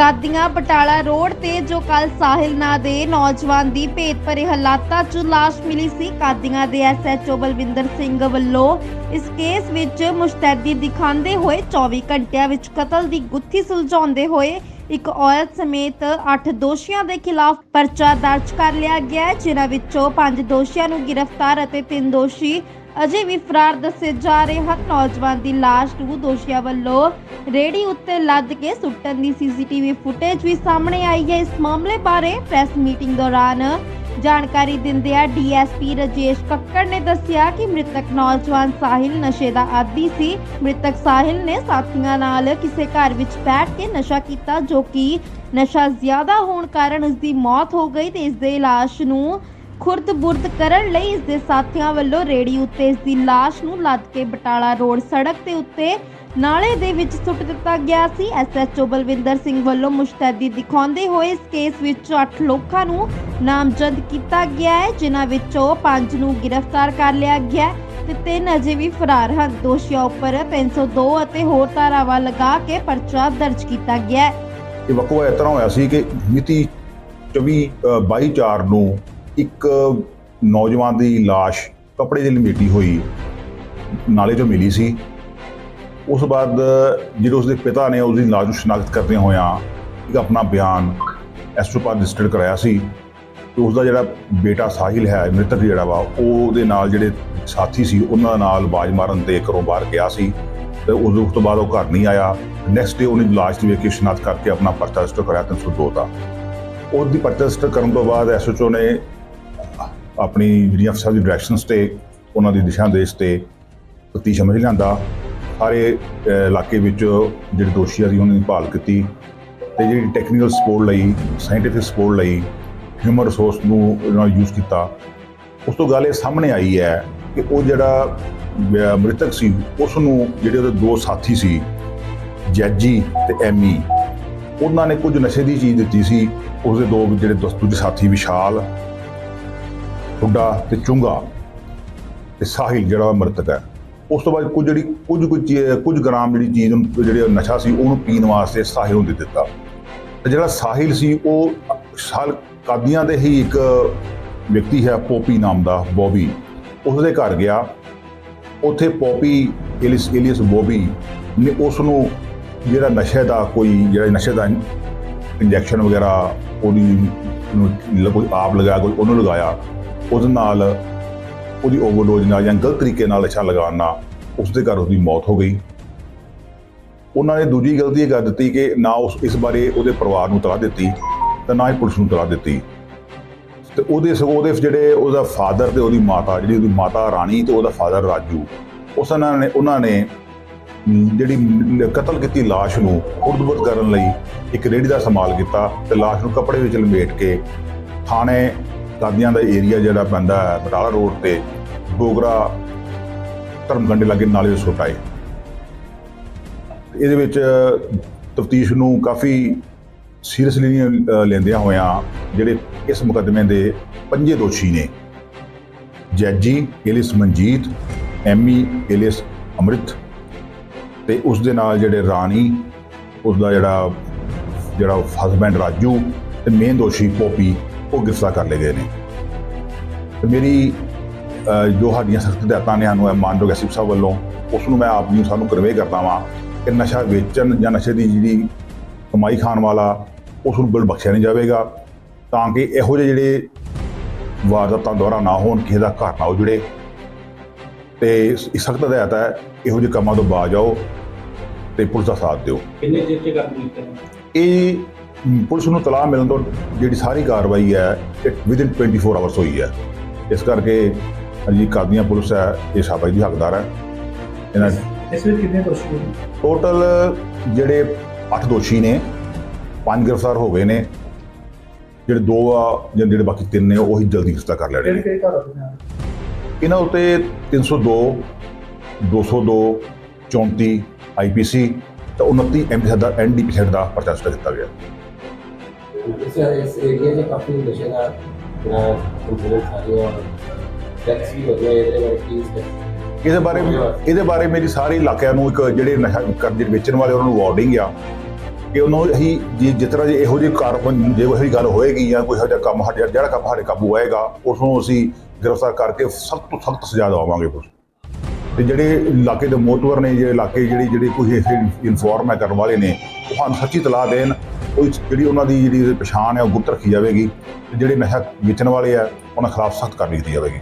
ਕਾਦੀਆਂ Batala road ਤੇ ਜੋ ਕੱਲ ਸਾਹਿਲ ਨਾਂ ਦੇ ਨੌਜਵਾਨ ਦੀ ਭੇਤ ਭਰੇ ਹਾਲਾਤਾਂ 'ਚ ਲਾਸ਼ ਮਿਲੀ ਸੀ ਕਾਦੀਆਂ ਦੇ ਐਸਐਚਓ ਬਲਵਿੰਦਰ ਸਿੰਘ ਵੱਲੋਂ। ਇਸ ਕੇਸ ਵਿੱਚ ਮੁਸ਼ਤੈਦੀ ਦਿਖਾਉਂਦੇ ਹੋਏ 24 ਘੰਟਿਆਂ ਵਿੱਚ ਕਤਲ ਦੀ ਗੁੱਥੀ ਸੁਲਝਾਉਂਦੇ ਹੋਏ ਇੱਕ ਔਰਤ ਸਮੇਤ 8 ਦੋਸ਼ੀਆਂ ਦੇ ਖਿਲਾਫ ਪਰਚਾ ਦਰਜ ਕਰ ਲਿਆ ਗਿਆ ਹੈ, ਜਿਨ੍ਹਾਂ ਵਿੱਚੋਂ 5 ਦੋਸ਼ੀਆਂ ਨੂੰ ਗ੍ਰਿਫਤਾਰ ਅਤੇ 3 ਦੋਸ਼ੀ ਅਜੇ ਵੀ ਫਰਾਰ ਦੱਸੇ ਜਾ ਰਹੇ ਹਨ। ਨੌਜਵਾਨ ਦੀ ਲਾਸ਼ ਨੂੰ ਦੋਸ਼ੀਆਂ ਵੱਲੋਂ ਰੇੜੀ ਉੱਤੇ ਲੱਦ ਕੇ ਸੁੱਟਣ ਦੀ ਸੀਸੀਟੀਵੀ ਫੁਟੇਜ ਵੀ ਸਾਹਮਣੇ ਆਈ ਹੈ। ਇਸ ਮਾਮਲੇ ਬਾਰੇ ਪ੍ਰੈਸ ਮੀਟਿੰਗ ਦੌਰਾਨ ਜਾਣਕਾਰੀ ਦਿੰਦਿਆਂ ਡੀਐਸਪੀ ਰਜੇਸ਼ ਕੱਕੜ ਨੇ ਦੱਸਿਆ ਕਿ ਮ੍ਰਿਤਕ ਨੌਜਵਾਨ ਸਾਹਿਲ ਨਸ਼ੇ ਦਾ ਆਦੀ ਸੀ। ਮ੍ਰਿਤਕ ਸਾਹਿਲ ਨੇ ਸਾਥੀਆਂ ਨਾਲ ਕਿਸੇ ਘਰ ਵਿੱਚ ਬੈਠ ਕੇ ਨਸ਼ਾ ਕੀਤਾ ਜੋ ਕਿ ਨਸ਼ਾ ਜ਼ਿਆਦਾ ਹੋਣ ਕਾਰਨ ਉਸ ਦੀ ਮੌਤ ਹੋ ਗਈ ਤੇ ਇਸ ਦੇ ਲਾਸ਼ ਨੂੰ ਖੁਰਦ-ਬੁਰਦ ਕਰਨ ਲਈ ਇਸ ਦੇ ਸਾਥੀਆਂ ਵੱਲੋਂ ਰੇੜੀ ਉੱਤੇ ਇਸ ਦੀ ਲਾਸ਼ ਨੂੰ ਲੱਦ ਕੇ ਬਟਾਲਾ ਰੋਡ ਸੜਕ ਦੇ ਉੱਤੇ ਨਾਲੇ ਦੇ ਵਿੱਚ ਸੁੱਟ ਦਿੱਤਾ ਗਿਆ ਸੀ। ਐਸਐਚਓ ਬਲਵਿੰਦਰ ਸਿੰਘ ਵੱਲੋਂ ਮੁਸ਼ਤੈਦੀ ਦਿਖਾਉਂਦੇ ਹੋਏ ਇਸ ਕੇਸ ਵਿੱਚ 8 ਲੋਕਾਂ ਨੂੰ ਨਾਮਜ਼ਦ ਕੀਤਾ ਗਿਆ ਹੈ, ਜਿਨ੍ਹਾਂ ਵਿੱਚੋਂ 5 ਨੂੰ ਗ੍ਰਿਫਤਾਰ ਕਰ ਲਿਆ ਗਿਆ ਤੇ ਤਿੰਨ ਅਜੇ ਵੀ ਫਰਾਰ ਹਨ। ਦੋਸ਼ੀਆਂ ਉੱਪਰ 302 ਅਤੇ ਹੋਰ ਧਾਰਾਵਾਂ ਲਗਾ ਕੇ ਪਰਚਾ ਦਰਜ ਕੀਤਾ ਗਿਆ ਹੈ। ਇਹ ਵਕਵਾ ਇਸ ਤਰ੍ਹਾਂ ਹੋਇਆ ਸੀ ਕਿ ਮਿਤੀ 24 22 4 ਨੂੰ ਇੱਕ ਨੌਜਵਾਨ ਦੀ লাশ ਕੱਪੜੇ ਦੇ ਲਪੇਟੀ ਹੋਈ ਨਾਲੇ 'ਚੋਂ ਮਿਲੀ ਸੀ ਉਸ ਤੋਂ ਬਾਅਦ ਜਦੋਂ ਉਸਦੇ ਪਿਤਾ ਨੇ ਉਸਦੀ লাশ ਨੂੰ ਸ਼ਨਾਖਤ ਕਰਦੇ ਹੋਇਆਂ ਇੱਕ ਆਪਣਾ ਬਿਆਨ ਐਸਟ੍ਰੋਪਾ ਰਜਿਸਟਰਡ ਕਰਾਇਆ ਸੀ ਤੇ ਉਸਦਾ ਜਿਹੜਾ ਬੇਟਾ ਸਾਹਿਲ ਹੈ ਮ੍ਰਿਤਕ ਜਿਹੜਾ ਵਾ ਉਹ ਉਹਦੇ ਨਾਲ ਜਿਹੜੇ ਸਾਥੀ ਸੀ ਉਹਨਾਂ ਨਾਲ ਬਾਜ ਮਾਰਨ ਤੇ ਘਰੋਂ ਬਾਹਰ ਗਿਆ ਸੀ ਤੇ ਉਸ ਉਸ ਤੋਂ ਬਾਅਦ ਉਹ ਘਰ ਨਹੀਂ ਆਇਆ ਨੈਕਸਟ ਡੇ ਉਹਨੇ ਲਾਸ਼ ਦੀ ਵੇਖ ਕੇ ਸ਼ਨਾਖਤ ਕਰਕੇ ਆਪਣਾ ਪਰਚਾ ਰਜਿਸਟਰ ਕਰਾਇਆ 302 ਦਾ ਉਹਦੀ ਪਰਚਾ ਰਜਿਸਟਰ ਕਰਨ ਤੋਂ ਬਾਅਦ ਐਸਓਚਓ ਨੇ ਆਪਣੀ ਜਿਹੜੀਆਂ ਅਫਸਰ ਦੀ ਡਾਇਰੈਕਸ਼ਨਸ ਤੇ, ਉਹਨਾਂ ਦੀ ਦਿਸ਼ਾ ਨਿਰਦੇਸ਼ ਤੇ ਤਫਤੀਸ਼ ਸਮਝ ਲਿਆਂਦਾ। ਸਾਰੇ ਇਲਾਕੇ ਵਿੱਚ ਜਿਹੜੇ ਦੋਸ਼ੀਆਂ ਆ ਸੀ ਉਹਨਾਂ ਦੀ ਭਾਲ ਕੀਤੀ ਤੇ ਜਿਹੜੀ ਟੈਕਨੀਕਲ ਸਪੋਰਟ ਲਈ ਸਾਇੰਟੀਫਿਕ ਸਪੋਰਟ ਲਈ ਹਿਊਮਨ ਰਿਸੋਰਸ ਨੂੰ ਉਹਨਾਂ ਯੂਜ਼ ਕੀਤਾ। ਉਸ ਤੋਂ ਗੱਲ ਇਹ ਸਾਹਮਣੇ ਆਈ ਹੈ ਕਿ ਉਹ ਜਿਹੜਾ ਮ੍ਰਿਤਕ ਸੀ, ਉਸ ਨੂੰ ਜਿਹੜੇ ਉਹਦੇ ਦੋ ਸਾਥੀ ਸੀ, ਜੈਜੀ ਤੇ ਐਮੀ, ਉਹਨਾਂ ਨੇ ਕੁਝ ਨਸ਼ੇ ਦੀ ਚੀਜ਼ ਦਿੱਤੀ ਸੀ। ਉਸਦੇ ਦੋ ਜਿਹੜੇ ਦੋਸਤ, ਦੂਜੇ ਸਾਥੀ ਵਿਸ਼ਾਲ ਹੁੱਡਾ ਤੇ ਚੁੰਗਾ ਤੇ ਸਾਹਿਲ ਜਿਹੜਾ ਮ੍ਰਿਤਕ ਹੈ। ਉਸ ਤੋਂ ਬਾਅਦ ਕੁਝ ਜਿਹੜੀ ਕੁਝ ਕੁਝ ਚੀ- ਕੁਝ ਗ੍ਰਾਮ ਜਿਹੜੀ ਚੀਜ਼ ਨੂੰ, ਜਿਹੜੇ ਨਸ਼ਾ ਸੀ, ਉਹਨੂੰ ਪੀਣ ਵਾਸਤੇ ਸਾਹਿਲ ਨੂੰ ਦੇ ਦਿੱਤਾ। ਤੇ ਜਿਹੜਾ ਸਾਹਿਲ ਸੀ, ਉਹ ਸਾਲ ਕਾਦੀਆਂ ਦੇ ਹੀ ਇੱਕ ਵਿਅਕਤੀ ਹੈ, ਪੋਪੀ ਨਾਮ ਦਾ, ਬੋਬੀ। ਉਸਦੇ ਘਰ ਗਿਆ। ਉੱਥੇ ਪੋਪੀ ਇਲਿਸ ਇਲੀਅਸ ਬੋਬੀ ਨੇ ਉਸ ਨੂੰ ਜਿਹੜਾ ਨਸ਼ੇ ਦਾ ਕੋਈ, ਜਿਹੜਾ ਨਸ਼ੇ ਦਾ ਇੰਜੈਕਸ਼ਨ ਵਗੈਰਾ, ਉਹਦੀ ਨੂੰ ਕੋਈ ਆਪ ਲਗਾ, ਕੋਈ ਉਹਨੂੰ ਲਗਾਇਆ। ਉਹਦੇ ਨਾਲ ਉਹਦੀ ਓਵਰਡੋਜ਼ ਨਾਲ ਜਾਂ ਗਲਤ ਤਰੀਕੇ ਨਾਲ ਨਸ਼ਾ ਲਗਾਉਣ ਨਾਲ ਉਸ ਦੇ ਘਰ ਉਹਦੀ ਮੌਤ ਹੋ ਗਈ ਉਹਨਾਂ ਨੇ ਦੂਜੀ ਗਲਤੀ ਇਹ ਕਰ ਦਿੱਤੀ ਕਿ ਨਾ ਉਸ ਇਸ ਬਾਰੇ ਉਹਦੇ ਪਰਿਵਾਰ ਨੂੰ ਤਲਾ ਦਿੱਤੀ ਤੇ ਨਾ ਹੀ ਪੁਲਿਸ ਨੂੰ ਤਲਾ ਦਿੱਤੀ ਤੇ ਉਹਦੇ ਸਗੋਂ ਉਹਦੇ ਜਿਹੜੇ ਉਹਦਾ ਫਾਦਰ ਤੇ ਉਹਦੀ ਮਾਤਾ ਜਿਹੜੀ ਉਹਦੀ ਮਾਤਾ ਰਾਣੀ ਤੇ ਉਹਦਾ ਫਾਦਰ ਰਾਜੂ ਉਸ ਉਹਨਾਂ ਨੇ ਉਹਨਾਂ ਨੇ ਮ, ਜਿਹੜੀ ਮ, ਕਤਲ ਕੀਤੀ লাশ ਨੂੰ ਖੁਰਦਬੁਰਦ ਕਰਨ ਲਈ ਇੱਕ ਰੇੜੀ ਦਾ ਇਸਤੇਮਾਲ ਕੀਤਾ ਤੇ লাশ ਨੂੰ ਕੱਪੜੇ ਵਿੱਚ ਲਪੇਟ ਕੇ ਥਾਣੇ ਦਾਦੀਆਂ ਦਾ ਏਰੀਆ ਜਿਹੜਾ ਪੈਂਦਾ ਹੈ ਬਟਾਲਾ ਰੋਡ ਤੇ ਬੋਗਰਾ ਧਰਮਗੰਡੇ ਲਾਗੇ ਨਾਲੇ ਦੇ ਸੁੱਟ ਆਏ ਇਹਦੇ ਵਿੱਚ ਤਫਤੀਸ਼ ਨੂੰ ਕਾਫੀ ਸੀਰੀਅਸਲੀ ਲੈਂਦਿਆਂ ਹੋਇਆਂ ਜਿਹੜੇ ਇਸ ਮੁਕੱਦਮੇ ਦੇ ਪੰਜੇ ਦੋਸ਼ੀ ਨੇ। ਜੈਜੀ ਇਲਿਸ ਮਨਜੀਤ, ਐਮੀ ਇਲਿਸ ਅੰਮ੍ਰਿਤ ਤੇ ਉਸ ਦੇ ਨਾਲ ਜਿਹੜੇ ਰਾਣੀ, ਉਸ ਦਾ ਜਿਹੜਾ ਜਿਹੜਾ ਹਸਬੈਂਡ ਰਾਜੂ ਤੇ ਮੇਨ ਦੋਸ਼ੀ ਪੋਪੀ ਉਹ ਗ੍ਰਿਫਤਾਰ ਕਰ ਲਏ ਗਏ ਨੇ। ਤੇ ਮੇਰੀ ਜੋ ਸਾਡੀਆਂ ਸਖਤ ਹਦਾਇਤਾਂ ਨੇ ਸਾਨੂੰ ਮਾਨਯੋਗ ਐਸਪੀ ਸਾਹਿਬ ਵੱਲੋਂ ਉਸ ਨੂੰ ਮੈਂ ਆਪ ਨੂੰ ਸਾਨੂੰ ਕਨਵੇ ਕਰਦਾ ਵਾਂ ਕਿ ਨਸ਼ਾ ਵੇਚਣ ਜਾਂ ਨਸ਼ੇ ਦੀ ਜਿਹੜੀ ਕਮਾਈ ਖਾਣ ਵਾਲਾ ਉਸ ਨੂੰ ਬਿਲ ਬਖਸ਼ਿਆ ਨਹੀਂ ਜਾਵੇਗਾ। ਤਾਂ ਕਿ ਇਹੋ ਜਿਹੇ ਜਿਹੜੇ ਵਾਰਦਾਤਾਂ ਦੁਆਰਾ ਨਾ ਹੋਣ ਕਿਸੇ ਦਾ ਘਰ ਨਾ ਉਜੜੇ। ਤੇ ਸਖਤ ਹਦਾਇਤ ਹੈ ਇਹੋ ਜਿਹੇ ਕੰਮਾਂ ਤੋਂ ਬਾਜ ਆਓ ਤੇ ਪੁਲਿਸ ਦਾ ਸਾਥ ਦਿਓ। ਕਿੰਨੇ ਚਿਰ ਚ ਕੀਤਾ ਇਹ ਪੁਲਿਸ ਨੂੰ ਤਲਾਹ ਮਿਲਣ ਤੋਂ ਜਿਹੜੀ ਸਾਰੀ ਕਾਰਵਾਈ ਹੈ ਇਹ ਵਿਦਿਨ 24 ਆਵਰਸ ਹੋਈ ਹੈ। ਇਸ ਕਰਕੇ ਜੀ ਕਾਦੀਆਂ ਪੁਲਿਸ ਹੈ ਇਹ ਸ਼ਾਬਾਸ਼ ਦੀ ਹੱਕਦਾਰ ਹੈ। ਇਹਨਾਂ ਇਸ ਵਿੱਚ ਕਿੰਨੇ ਦੋਸ਼ੀ ਟੋਟਲ ਜਿਹੜੇ 8 ਦੋਸ਼ੀ ਨੇ ਪੰਜ ਗ੍ਰਿਫਤਾਰ ਹੋ ਗਏ ਨੇ। ਜਿਹੜੇ ਦੋ ਆ ਜਾਂ ਜਿਹੜੇ ਬਾਕੀ ਤਿੰਨ ਨੇ ਉਹ ਹੀ ਜਲਦੀ ਗ੍ਰਿਫਤਾਰ ਕਰ ਲੈਣੇ ਨੇ। ਇਹਨਾਂ ਉੱਤੇ 302 202 34 ਆਈਪੀਸੀ ਤੇ 29 ਐਮਪੀ ਦਾ ਐਨਡੀਪੀ ਦਾ ਪਰਚਾ ਕੀਤਾ ਗਿਆ। ਇਸ ਇਸ ਏਰੀਆ 'ਚ ਕਾਫੀ ਨਸ਼ੇ ਦਾ ਜਿਹੜਾ ਕੰਟਰੋਲ ਸਾਰੇ ਔਰ ਟੈਕਸ ਵੀ ਵਧੀਆ ਇਹਦੇ ਬਾਰੇ ਕੀ ਇਹਦੇ ਬਾਰੇ ਇਹਦੇ ਬਾਰੇ ਮੇਰੀ ਸਾਰੇ ਇਲਾਕਿਆਂ ਨੂੰ ਇੱਕ ਜਿਹੜੇ ਨਸ਼ਾ ਕਰਦੇ ਵੇਚਣ ਵਾਲੇ ਉਹਨਾਂ ਨੂੰ ਵਾਰਨਿੰਗ ਆ ਕਿ ਉਹਨੂੰ ਅਸੀਂ ਜੇ ਜਿਸ ਤਰ੍ਹਾਂ ਜੇ ਇਹੋ ਜਿਹੇ ਕਾਰਬਨ ਜੇ ਇਹੋ ਜਿਹੀ ਗੱਲ ਹੋਏਗੀ ਜਾਂ ਕੋਈ ਇਹੋ ਕੰਮ ਸਾਡੇ ਜਿਹੜਾ ਕੰਮ ਸਾਡੇ ਕਾਬੂ ਆਏਗਾ ਉਸ ਨੂੰ ਅਸੀਂ ਗ੍ਰਿਫਤਾਰ ਕਰਕੇ ਸਖਤ ਤੋਂ ਸਖਤ ਸਜ਼ਾ ਦਵਾਵਾਂਗੇ ਉਸ ਤੇ ਜਿਹੜੇ ਇਲਾਕੇ ਦੇ ਮੋਤਵਰ ਨੇ, ਜਿਹੜੇ ਇਲਾਕੇ ਜਿਹੜੀ ਜਿਹੜੀ ਕੋਈ ਇਹ ਇਨਫੋਰਮ ਹੈ ਕਰਨ ਵਾਲੇ ਨੇ, ਉਹ ਸਾਨੂੰ ਸੱਚੀ ਤਲਾਹ ਦੇਣ ਉਹ ਜਿਹੜੀ ਉਹਨਾਂ ਦੀ ਜਿਹੜੀ ਪਛਾਣ ਹੈ ਉਹ ਗੁਪਤ ਰੱਖੀ ਜਾਵੇਗੀ ਤੇ ਜਿਹੜੇ ਨਸ਼ਾ ਵੇਚਣ ਵਾਲੇ ਆ, ਉਹਨਾਂ ਖਿਲਾਫ ਸਖਤ ਕਾਰਵਾਈ ਕੀਤੀ ਜਾਵੇਗੀ।